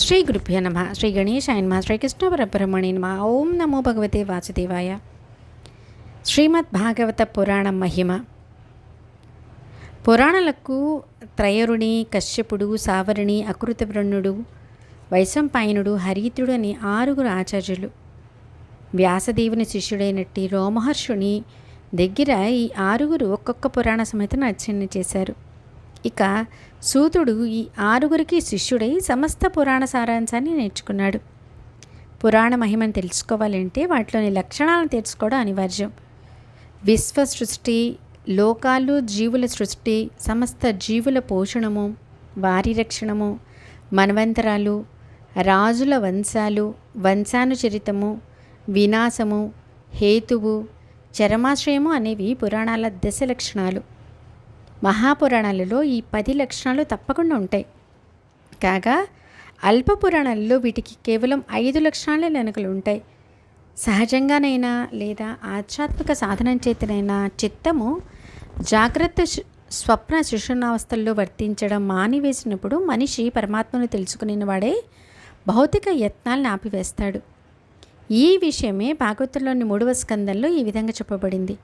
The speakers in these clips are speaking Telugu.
శ్రీ గురుభ్య నమ శ్రీ గణేశాయ నమ శ్రీకృష్ణ పరబ్రహ్మణి నమ ఓం నమో భగవతే వాసుదేవాయ శ్రీమద్ భాగవత పురాణం మహిమ పురాణాలకు త్రయరుణి కశ్యపుడు సావరుణి అకృతవ్రణుడు వైశంపాయనుడు హరీతుడు అని ఆరుగురు ఆచార్యులు. వ్యాసదేవుని శిష్యుడైనట్టి రోమహర్షుని దగ్గర ఈ ఆరుగురు ఒక్కొక్క పురాణ సమేతను అర్చన చేశారు. ఇక సూతుడు ఈ ఆరుగురికి శిష్యుడై సమస్త పురాణ సారాంశాన్ని నేర్చుకున్నాడు. పురాణ మహిమను తెలుసుకోవాలంటే వాటిలోని లక్షణాలను తెలుసుకోవడం అనివార్యం. విశ్వ సృష్టి లోకాలు జీవుల సృష్టి సమస్త జీవుల పోషణము వారి రక్షణము మన్వంతరాలు రాజుల వంశాలు వంశానుచరితము వినాశము హేతువు చరమాశ్రయము అనేవి పురాణాల దశ లక్షణాలు. మహాపురాణాలలో ఈ పది లక్షణాలు తప్పకుండా ఉంటాయి. కాగా అల్ప పురాణాలలో వీటికి కేవలం ఐదు లక్షణాలే వెనుకలు ఉంటాయి. సహజంగానైనా లేదా ఆధ్యాత్మిక సాధనం చేతనైనా చిత్తము జాగ్రత్త స్వప్న సుషుణావస్థల్లో వర్తించడం మానివేసినప్పుడు మనిషి పరమాత్మను తెలుసుకునేవాడే వాడే భౌతిక యత్నాలను ఆపివేస్తాడు. ఈ విషయమే భాగవతంలోని మూడవ స్కందంలో ఈ విధంగా చెప్పబడింది.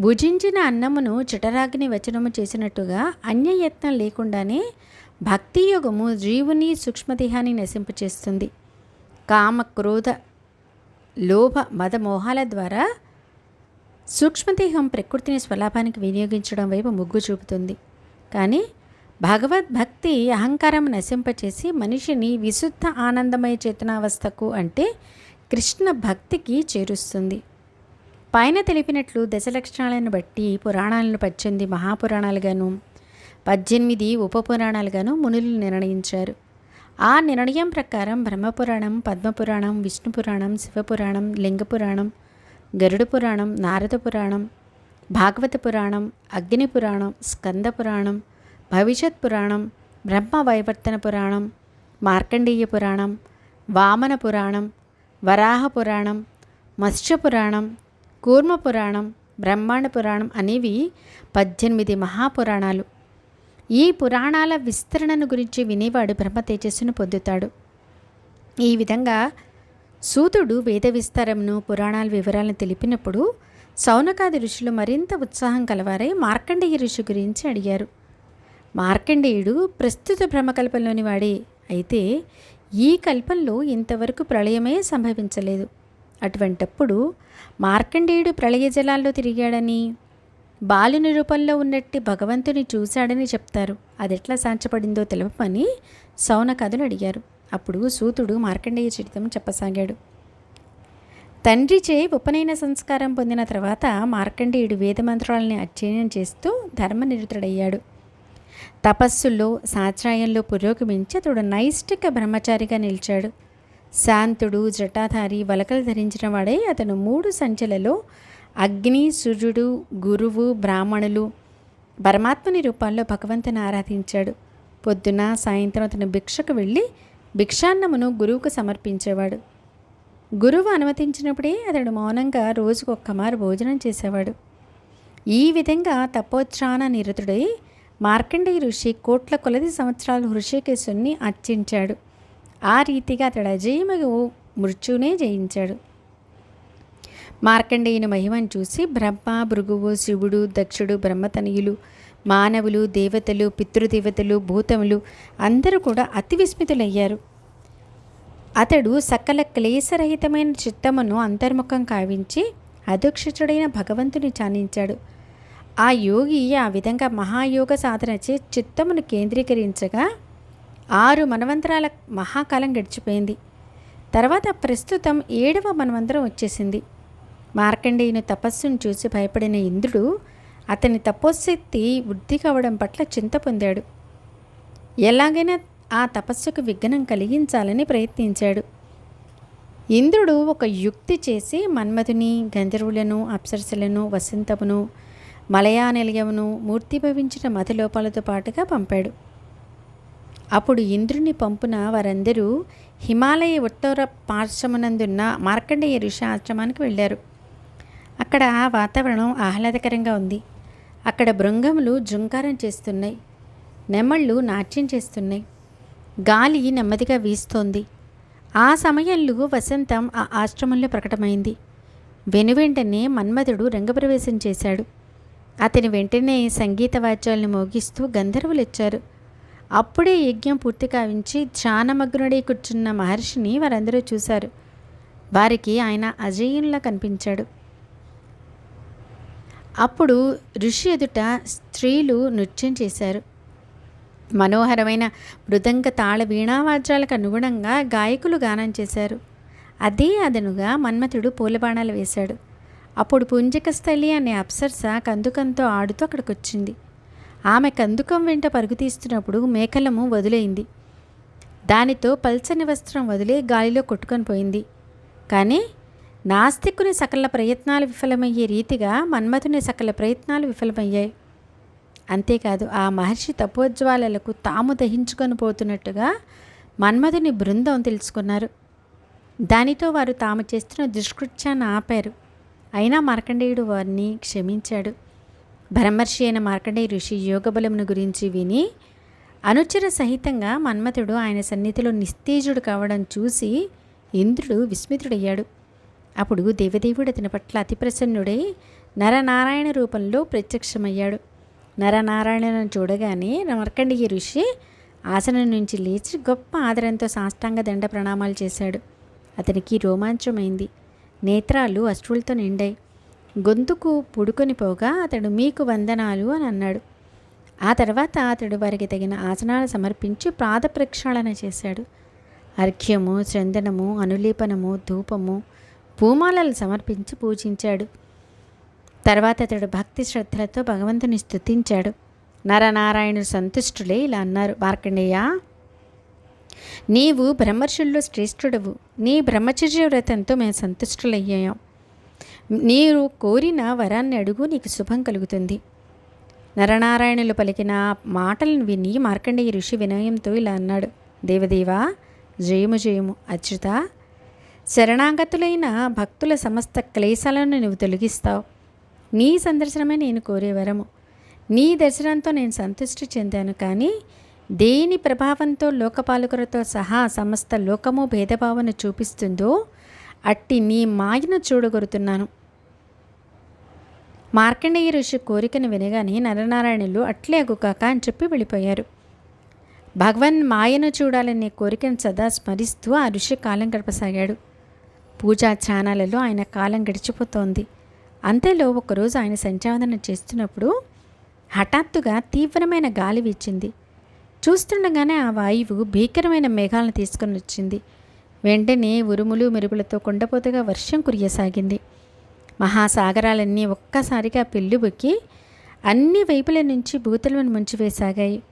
భుజించిన అన్నమును చిటరాగ్ని వచనము చేసినట్టుగా అన్యయత్నం లేకుండానే భక్తి యోగము జీవుని సూక్ష్మదేహాన్ని నశింపచేస్తుంది. కామ క్రోధ లోభ మద మోహాల ద్వారా సూక్ష్మదేహం ప్రకృతిని స్వలాభానికి వినియోగించడం వైపు మొగ్గు చూపుతుంది. కానీ భగవద్భక్తి అహంకారం నశింపచేసి మనిషిని విశుద్ధ ఆనందమయ చేతనావస్థకు అంటే కృష్ణ భక్తికి చేరుస్తుంది. పైన తెలిపినట్లు దశలక్షణాలను బట్టి పురాణాలను పద్దెనిమిది మహాపురాణాలుగాను పద్దెనిమిది ఉపపురాణాలుగాను మునులు నిర్ణయించారు. ఆ నిర్ణయం ప్రకారం బ్రహ్మపురాణం పద్మపురాణం విష్ణుపురాణం శివపురాణం లింగపురాణం గరుడ పురాణం నారద పురాణం భాగవత పురాణం అగ్ని పురాణం స్కంద పురాణం భవిష్యత్ పురాణం బ్రహ్మ వైవర్తన పురాణం మార్కండేయ పురాణం వామన పురాణం వరాహ పురాణం మత్స్య పురాణం కూర్మ పురాణం బ్రహ్మాండ పురాణం అనేవి పద్దెనిమిది మహాపురాణాలు. ఈ పురాణాల విస్తరణను గురించి వినేవాడు బ్రహ్మ తేజస్సును పొందుతాడు. ఈ విధంగా సూతుడు వేద విస్తారంను పురాణాల వివరాలను తెలిపినప్పుడు సౌనకాది ఋషులు మరింత ఉత్సాహం కలవారై మార్కండేయ ఋషి గురించి అడిగారు. మార్కండేయుడు ప్రస్తుత బ్రహ్మకల్పంలోని వాడే అయితే ఈ కల్పంలో ఇంతవరకు ప్రళయమే సంభవించలేదు. అటువంటప్పుడు మార్కండేయుడు ప్రళయ జలాల్లో తిరిగాడని బాలుని రూపంలో ఉన్నట్టి భగవంతుని చూశాడని చెప్తారు. అది ఎట్లా సాంచపడిందో తెలపమని కథలు అడిగారు. అప్పుడు సూతుడు మార్కండేయ చరితం చెప్పసాగాడు. తండ్రిచే ఉపనయన సంస్కారం పొందిన తర్వాత మార్కండేయుడు వేదమంత్రాలని అధ్యయనం చేస్తూ ధర్మనిరుతుడయ్యాడు. తపస్సుల్లో సాధ్రాయంలో పురోగమించి అతడు నైష్టిక బ్రహ్మచారిగా నిలిచాడు. శాంతుడు జటాధారి వలకలు ధరించిన వాడే అతను మూడు సంచలలో అగ్ని సూర్యుడు గురువు బ్రాహ్మణులు. పరమాత్మని రూపాల్లో భగవంతుని ఆరాధించాడు. పొద్దున సాయంత్రం అతను భిక్షకు వెళ్ళి భిక్షాన్నమును గురువుకు సమర్పించేవాడు. గురువు అనుమతించినప్పుడే అతడు మౌనంగా రోజుకు ఒక్కమారు భోజనం చేసేవాడు. ఈ విధంగా తపోత్సాన నిరతుడై మార్కండేయ ఋషి కోట్ల కొలది సంవత్సరాలు హృషికేశుని అర్చించాడు. ఆ రీతిగా అతడు అజయమగు మృత్యునే జయించాడు. మార్కండేయుని మహిమను చూసి బ్రహ్మ భృగువు శివుడు దక్షుడు బ్రహ్మతనయులు మానవులు దేవతలు పితృదేవతలు భూతములు అందరూ కూడా అతి విస్మితులయ్యారు. అతడు సకల క్లేశరహితమైన చిత్తమును అంతర్ముఖం కావించి అధుక్షితుడైన భగవంతుని చానించాడు. ఆ యోగి ఆ విధంగా మహాయోగ సాధనచే చిత్తమును కేంద్రీకరించగా ఆరు మనవంతరాల మహాకాలం గడిచిపోయింది. తర్వాత ప్రస్తుతం ఏడవ మనవంతరం వచ్చేసింది. మార్కండేయుని తపస్సును చూసి భయపడిన ఇంద్రుడు అతని తపోశక్తి వృద్ధి కావడం పట్ల చింత పొందాడు. ఎలాగైనా ఆ తపస్సుకు విఘ్నం కలిగించాలని ప్రయత్నించాడు. ఇంద్రుడు ఒక యుక్తి చేసి మన్మధుని గంధర్వులను అప్సరసలను వసంతమును మలయానిలయమును మూర్తిభవించిన మధులోపాలతో పాటుగా పంపాడు. అప్పుడు ఇంద్రుని పంపున వారందరూ హిమాలయ ఉత్తర పార్శ్వమునందున్న మార్కండేయ ఋషి ఆశ్రమానికి వెళ్ళారు. అక్కడ వాతావరణం ఆహ్లాదకరంగా ఉంది. అక్కడ బృంగములు జుంకారం చేస్తున్నాయి. నెమళ్ళు నాట్యం చేస్తున్నాయి. గాలి నెమ్మదిగా వీస్తోంది. ఆ సమయంలో వసంతం ఆ ఆశ్రమంలో ప్రకటమైంది. వెనువెంటనే మన్మథుడు రంగప్రవేశం చేశాడు. అతని వెంటనే సంగీత వాద్యాలను మోగిస్తూ గంధర్వులు ఇచ్చారు అప్పుడే యజ్ఞం పూర్తి కావించి ధ్యానమగ్నుడై కూర్చున్న మహర్షిని వారందరూ చూశారు. వారికి ఆయన అజయంలా కనిపించాడు. అప్పుడు ఋషి ఎదుట స్త్రీలు నృత్యం చేశారు. మనోహరమైన మృదంగ తాళ వీణావాద్యాలకు అనుగుణంగా గాయకులు గానం చేశారు. అదే అదనుగా మన్మథుడు పూలబాణాలు వేశాడు. అప్పుడు పుంజకస్థలి అనే అప్సరస కందుకంతో ఆడుతూ అక్కడికి వచ్చింది ఆమె కందుకం వెంట పరుగుతీస్తున్నప్పుడు మేకలము వదిలేయింది. దానితో పల్చని వస్త్రం వదిలే గాలిలో కొట్టుకొని పోయింది. కానీ నాస్తికుని సకల ప్రయత్నాలు విఫలమయ్యే రీతిగా మన్మథుని సకల ప్రయత్నాలు విఫలమయ్యాయి. అంతేకాదు ఆ మహర్షి తపోజ్వాలలకు తాము దహించుకొని పోతున్నట్టుగా మన్మథుని బృందం తెలుసుకున్నారు. దానితో వారు తాము చేస్తున్న దుష్కృత్యాన్ని ఆపారు. అయినా మార్కండేయుడు వారిని క్షమించాడు. బ్రహ్మర్షి అయిన మార్కండేయ ఋషి యోగబలమును గురించి విని అనుచర సహితంగా మన్మథుడు ఆయన సన్నిధిలో నిస్తేజుడు కావడం చూసి ఇంద్రుడు విస్మితుడయ్యాడు. అప్పుడు దేవదేవుడు అతని పట్ల అతి ప్రసన్నుడై నరనారాయణ రూపంలో ప్రత్యక్షమయ్యాడు. నరనారాయణను చూడగానే మార్కండేయ ఋషి ఆసనం నుంచి లేచి గొప్ప ఆదరంతో సాష్టాంగ దండ ప్రణామాలు చేశాడు. అతనికి రోమాంచమైంది. నేత్రాలు అశ్రులతో నిండాయి. గొంతుకు పుడుకొని పోగా అతడు మీకు వందనాలు అని అన్నాడు. ఆ తర్వాత అతడు వారికి తగిన ఆసనాలు సమర్పించి పాద ప్రక్షాళన చేశాడు. అర్ఘ్యము చందనము అనులేపనము ధూపము పూమాలలు సమర్పించి పూజించాడు. తర్వాత అతడు భక్తి శ్రద్ధలతో భగవంతుని స్తుతించాడు. నరనారాయణుడు సంతుష్టులే ఇలా అన్నారు. మార్కండేయ నీవు బ్రహ్మర్షుల్లో శ్రేష్ఠుడవు. నీ బ్రహ్మచర్య వ్రతంతో మేము సంతుష్టులయ్యాం. నీరు కోరిన వరాన్ని అడుగు నీకు శుభం కలుగుతుంది. నరనారాయణులు పలికిన మాటలను విని మార్కండేయ ఋషి వినయంతో ఇలా అన్నాడు. దేవదేవా జయము జయము అచ్యుత శరణాగతులైన భక్తుల సమస్త క్లేశాలను నువ్వు తొలగిస్తావు. నీ సందర్శనమే నేను కోరే వరము. నీ దర్శనంతో నేను సంతృష్టి చెందాను కానీ దేని ప్రభావంతో లోకపాలకులతో సహా సమస్త లోకము భేదభావన చూపిస్తుందో అట్టి నీ మాయను చూడగొరుతున్నాను. మార్కండేయ ఋషి కోరికను వినగానే నరనారాయణులు అట్లే అగుకాక అని చెప్పి వెళ్ళిపోయారు. భగవన్ మాయను చూడాలనే కోరికను సదా స్మరిస్తూ ఆ ఋషి కాలం గడపసాగాడు. పూజా ధ్యానాలలో ఆయన కాలం గడిచిపోతోంది. అంతేలో ఒకరోజు ఆయన సంచావదన చేస్తున్నప్పుడు హఠాత్తుగా తీవ్రమైన గాలి వీచింది. చూస్తుండగానే ఆ వాయువు భీకరమైన మేఘాలను తీసుకొని వచ్చింది. వెంటనే ఉరుములు మెరుపులతో కొండపోతగా వర్షం కురియసాగింది. మహాసాగరాలన్నీ ఒక్కసారిగా పెళ్ళిబొక్కి అన్ని వైపుల నుంచి భూతలను ముంచివేసాగాయి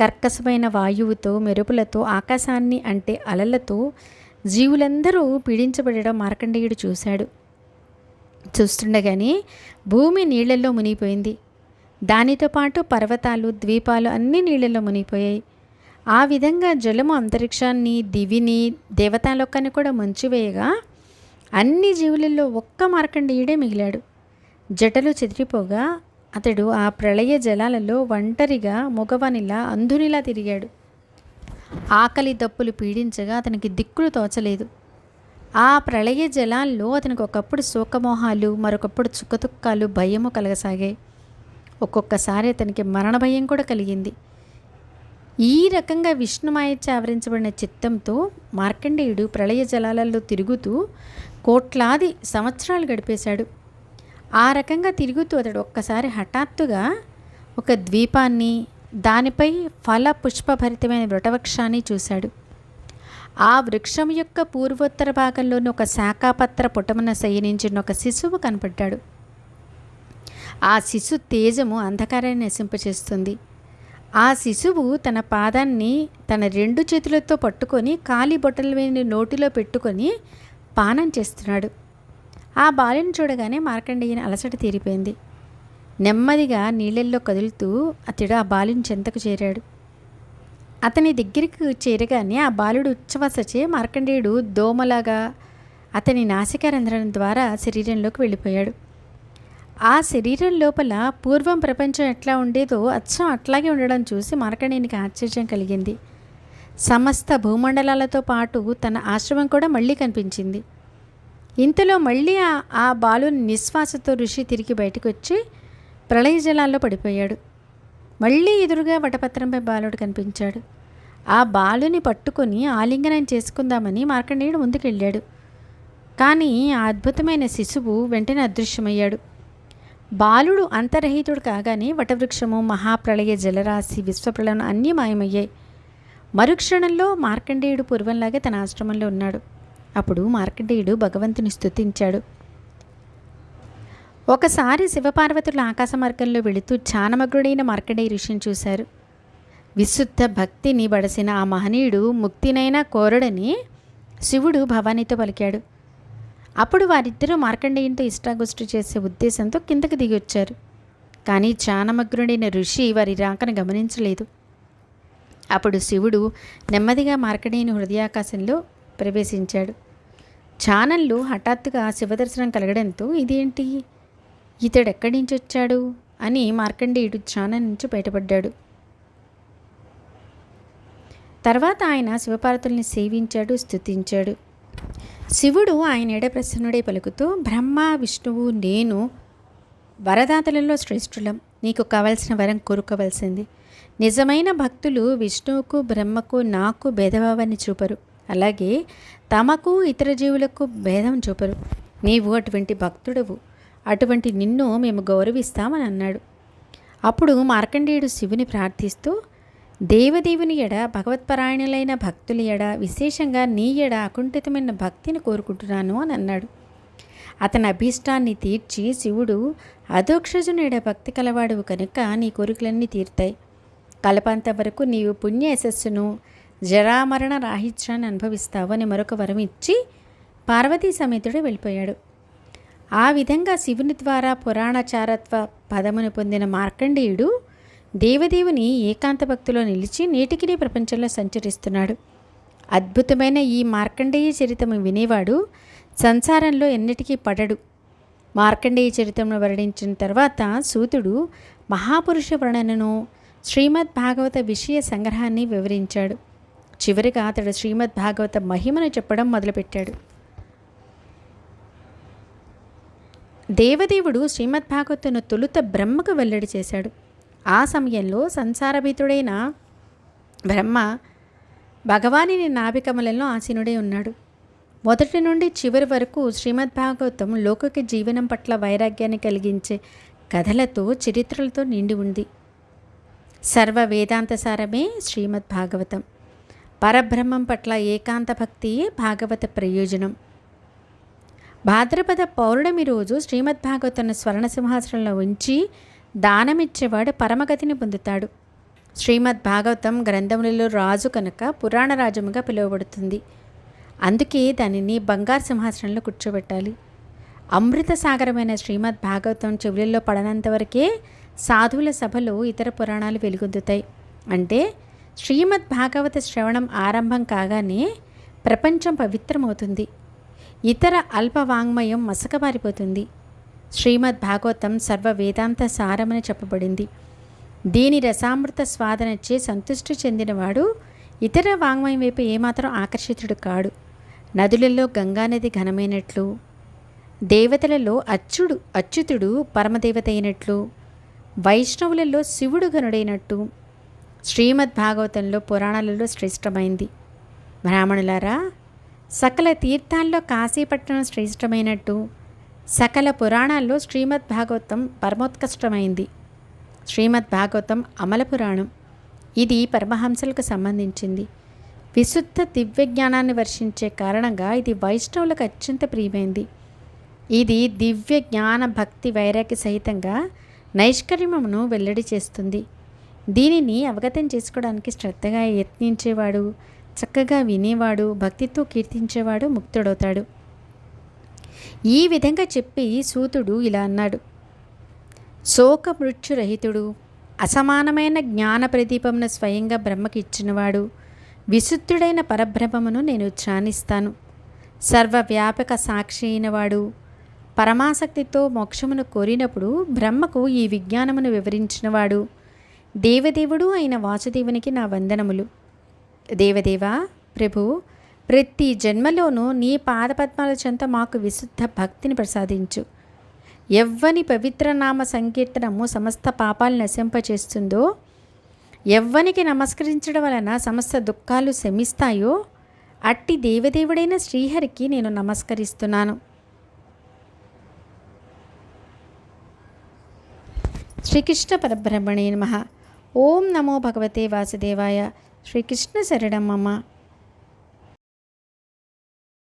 కర్కశమైన వాయువుతో మెరుపులతో ఆకాశాన్ని అంటే అలలతో జీవులందరూ పీడించబడడం మార్కండేయుడు చూశాడు. చూస్తుండగానే భూమి నీళ్ళలో మునిగిపోయింది. దానితో పాటు పర్వతాలు ద్వీపాలు అన్ని నీళ్ళలో మునిగిపోయాయి. ఆ విధంగా జలము అంతరిక్షాన్ని దివిని దేవతాలోకాన్ని కూడా ముంచివేయగా అన్ని జీవులలో ఒక్క మార్కండేయుడే మిగిలాడు. జటలు చెదిరిపోగా అతడు ఆ ప్రళయ జలాలలో ఒంటరిగా మగవనిలా అంధునిలా తిరిగాడు. ఆకలి దప్పులు పీడించగా అతనికి దిక్కులు తోచలేదు. ఆ ప్రళయ జలాల్లో అతనికి ఒకప్పుడు శోకమోహాలు మరొకప్పుడు చుక్కతుక్కాలు భయము కలగసాగాయి. ఒక్కొక్కసారి అతనికి మరణ భయం కూడా కలిగింది. ఈ రకంగా విష్ణుమాయచ్చ ఆవరించబడిన చిత్తంతో మార్కండేయుడు ప్రళయ జలాలలో తిరుగుతూ కోట్లాది సంవత్సరాలు గడిపేశాడు. ఆ రకంగా తిరుగుతూ అతడు ఒక్కసారి హఠాత్తుగా ఒక ద్వీపాన్ని దానిపై ఫల పుష్పభరితమైన వృటవృక్షాన్ని చూశాడు. ఆ వృక్షం యొక్క పూర్వోత్తర భాగంలోని ఒక శాఖాపత్ర పుటమున శయనించిన ఒక శిశువు కనపడ్డాడు. ఆ శిశు తేజము అంధకారాన్ని నశింపచేస్తుంది. ఆ శిశువు తన పాదాన్ని తన రెండు చేతులతో పట్టుకొని కాలి బొట్టల వేని నోటిలో పెట్టుకొని పానం చేస్తున్నాడు. ఆ బాలుని చూడగానే మార్కండేయుని అలసట తీరిపోయింది. నెమ్మదిగా నీళ్ళల్లో కదులుతూ అతడు ఆ బాలుని చెంతకు చేరాడు. అతని దగ్గరికి చేరగానే ఆ బాలుడు ఉచ్ఛ్వాసచే మార్కండేయుడు దోమలాగా అతని నాసికారంధ్రం ద్వారా శరీరంలోకి వెళ్ళిపోయాడు. ఆ శరీరం లోపల పూర్వం ప్రపంచం ఎట్లా ఉండేదో అచ్చం అట్లాగే ఉండడం చూసి మార్కండేయునికి ఆశ్చర్యం కలిగింది. సమస్త భూమండలాలతో పాటు తన ఆశ్రమం కూడా మళ్ళీ కనిపించింది. ఇంతలో మళ్ళీ ఆ ఆ బాలుని నిశ్వాసతో ఋషి తిరిగి బయటకు వచ్చి ప్రళయ జలాల్లో పడిపోయాడు. మళ్ళీ ఎదురుగా వటపత్రంపై బాలుడు కనిపించాడు. ఆ బాలుని పట్టుకొని ఆలింగనం చేసుకుందామని మార్కండేయుడు ముందుకెళ్ళాడు. కానీ ఆ అద్భుతమైన శిశువు వెంటనే అదృశ్యమయ్యాడు. బాలుడు అంతరహితుడు కాగానే వటవృక్షము మహాప్రళయ జలరాశి విశ్వప్రళయం అన్నీ మాయమయ్యాయి. మరుక్షణంలో మార్కండేయుడు పూర్వంలాగే తన ఆశ్రమంలో ఉన్నాడు. అప్పుడు మార్కండేయుడు భగవంతుని స్తుతించాడు. ఒకసారి శివపార్వతుల ఆకాశ మార్గంలో వెళుతూ ఛానమగ్రుడైన మార్కండేయ ఋషిని చూశారు. విశుద్ధ భక్తిని బడసిన ఆ మహనీయుడు ముక్తినైనా కోరడని శివుడు భవానీతో పలికాడు. అప్పుడు వారిద్దరూ మార్కండేయునితో ఇష్టాగోష్ఠి చేసే ఉద్దేశంతో కిందకి దిగి వచ్చారు కానీ చానమగ్రుడైన ఋషి వారి రాకను గమనించలేదు. అప్పుడు శివుడు నెమ్మదిగా మార్కండేయుని హృదయాకాశంలో ప్రవేశించాడు. చానల్లో హఠాత్తుగా శివదర్శనం కలగడంతో ఇదేంటి? ఇతడు ఎక్కడి నుంచి వచ్చాడు? అని మార్కండేయుడు ఛానల్ నుంచి బయటపడ్డాడు. తర్వాత ఆయన శివపార్వతుల్ని సేవించాడు స్తుతించాడు. శివుడు ఆయన ఎడ ప్రసన్నుడే పలుకుతూ బ్రహ్మ విష్ణువు నేను వరదాతలలో శ్రేష్ఠులం. నీకు కావలసిన వరం కోరుకోవలసింది. నిజమైన భక్తులు విష్ణువుకు బ్రహ్మకు నాకు భేదభావాన్ని చూపరు. అలాగే తమకు ఇతర జీవులకు భేదం చూపరు. నీవు అటువంటి భక్తుడవు. అటువంటి నిన్ను మేము గౌరవిస్తామని అన్నాడు. అప్పుడు మార్కండేయుడు శివుని ప్రార్థిస్తూ దేవదేవుని ఎడ భగవత్పరాయణులైన భక్తుల ఎడ విశేషంగా నీ ఎడ అకుంఠితమైన భక్తిని కోరుకుంటున్నాను అని అన్నాడు. అతని అభీష్టాన్ని తీర్చి శివుడు అధోక్షజుని ఎడ భక్తి కలవాడువు కనుక నీ కోరికలన్నీ తీరుతాయి. కలపంత వరకు నీవు పుణ్య యశస్సును జరామరణ రాహిత్యాన్ని అనుభవిస్తావు అని మరొక వరం ఇచ్చి పార్వతీ సమేతుడు వెళ్ళిపోయాడు. ఆ విధంగా శివుని ద్వారా పురాణచారత్వ పదమును పొందిన మార్కండేయుడు దేవదేవుని ఏకాంత భక్తిలో నిలిచి నేటికి ప్రపంచంలో సంచరిస్తున్నాడు. అద్భుతమైన ఈ మార్కండేయ చరితము వినేవాడు సంసారంలో ఎన్నిటికీ పడడు. మార్కండేయ చరిత్రను వర్ణించిన తర్వాత సూతుడు మహాపురుష వర్ణనను శ్రీమద్ భాగవత విషయ సంగ్రహాన్ని వివరించాడు. చివరిగా అతడు శ్రీమద్ భాగవత మహిమను చెప్పడం మొదలుపెట్టాడు. దేవదేవుడు శ్రీమద్ భాగవతును తొలుత బ్రహ్మకు వెల్లడి చేశాడు. ఆ సమయంలో సంసారభీతుడైన బ్రహ్మ భగవాని నాభికమలలో ఆసీనుడై ఉన్నాడు. మొదటి నుండి చివరి వరకు శ్రీమద్ భాగవతం లోకకి జీవనం పట్ల వైరాగ్యాన్ని కలిగించే కథలతో చరిత్రలతో నిండి ఉంది. సర్వ వేదాంత సారమే శ్రీమద్ భాగవతం పరబ్రహ్మం పట్ల ఏకాంత భక్తియే భాగవత ప్రయోజనం. భాద్రపద పౌర్ణమి రోజు శ్రీమద్ భాగవతను స్వర్ణ సింహాసనంలో ఉంచి దానమిచ్చేవాడు పరమగతిని పొందుతాడు. శ్రీమద్ భాగవతం గ్రంథములలో రాజు కనుక పురాణ రాజముగా పిలువబడుతుంది. అందుకే దానిని బంగారు సింహాసనంలో కూర్చోబెట్టాలి. అమృత సాగరమైన శ్రీమద్ భాగవతం చెవులలో పడనంత వరకే సాధువుల సభలో ఇతర పురాణాలు వెలుగొందుతాయి. అంటే శ్రీమద్ భాగవత శ్రవణం ఆరంభం కాగానే ప్రపంచం పవిత్రమవుతుంది. ఇతర అల్ప వాంగ్మయం మసకబారిపోతుంది. శ్రీమద్ భాగవతం సర్వ వేదాంత సారమని చెప్పబడింది. దీని రసామృత స్వాదనచ్చే సంతృష్టి చెందినవాడు ఇతర వాంగ్మయం వైపు ఏమాత్రం ఆకర్షితుడు కాడు. నదులలో గంగానది ఘనమైనట్లు దేవతలలో అచ్చుడు అచ్యుతుడు పరమదేవత అయినట్లు వైష్ణవులలో శివుడు గనుడైనట్టు శ్రీమద్ భాగవతంలో పురాణాలలో శ్రేష్టమైంది. బ్రాహ్మణులారా సకల తీర్థాల్లో కాశీపట్టణం శ్రేష్టమైనట్టు సకల పురాణాల్లో శ్రీమద్ భాగవతం పరమోత్కష్టమైంది. శ్రీమద్ భాగవతం అమల పురాణం. ఇది పరమహంసలకు సంబంధించింది. విశుద్ధ దివ్య జ్ఞానాన్ని వర్షించే కారణంగా ఇది వైష్ణవులకు అత్యంత ప్రియమైంది. ఇది దివ్య జ్ఞాన భక్తి వైరాగ్య సహితంగా నైష్కర్యమును వెల్లడి చేస్తుంది. దీనిని అవగతం చేసుకోవడానికి శ్రద్ధగా యత్నించేవాడు చక్కగా వినేవాడు భక్తితో కీర్తించేవాడు ముక్తుడవుతాడు. ఈ విధంగా చెప్పి సూతుడు ఇలా అన్నాడు. శోక మృత్యురహితుడు అసమానమైన జ్ఞాన ప్రదీపమును స్వయంగా బ్రహ్మకి ఇచ్చినవాడు విశుద్ధుడైన పరబ్రహ్మమును నేను ధ్యానిస్తాను. సర్వవ్యాపక సాక్షి అయినవాడు పరమాసక్తితో మోక్షమును కోరినప్పుడు బ్రహ్మకు ఈ విజ్ఞానమును వివరించినవాడు. దేవదేవుడు అయిన వాసుదేవునికి నా వందనములు. దేవదేవా ప్రభు ప్రతి జన్మలోనూ నీ పాదపద్మాల చెంత మాకు విశుద్ధ భక్తిని ప్రసాదించు. ఎవ్వని పవిత్ర నామ సంకీర్తనము సమస్త పాపాలు నశింపచేస్తుందో ఎవ్వనికి నమస్కరించడం వలన సమస్త దుఃఖాలు శమిస్తాయో అట్టి దేవదేవుడైన శ్రీహరికి నేను నమస్కరిస్తున్నాను. శ్రీకృష్ణ పరబ్రహ్మణే నమ. ఓం నమో భగవతే వాసుదేవాయ. శ్రీకృష్ణ శరణం మమ.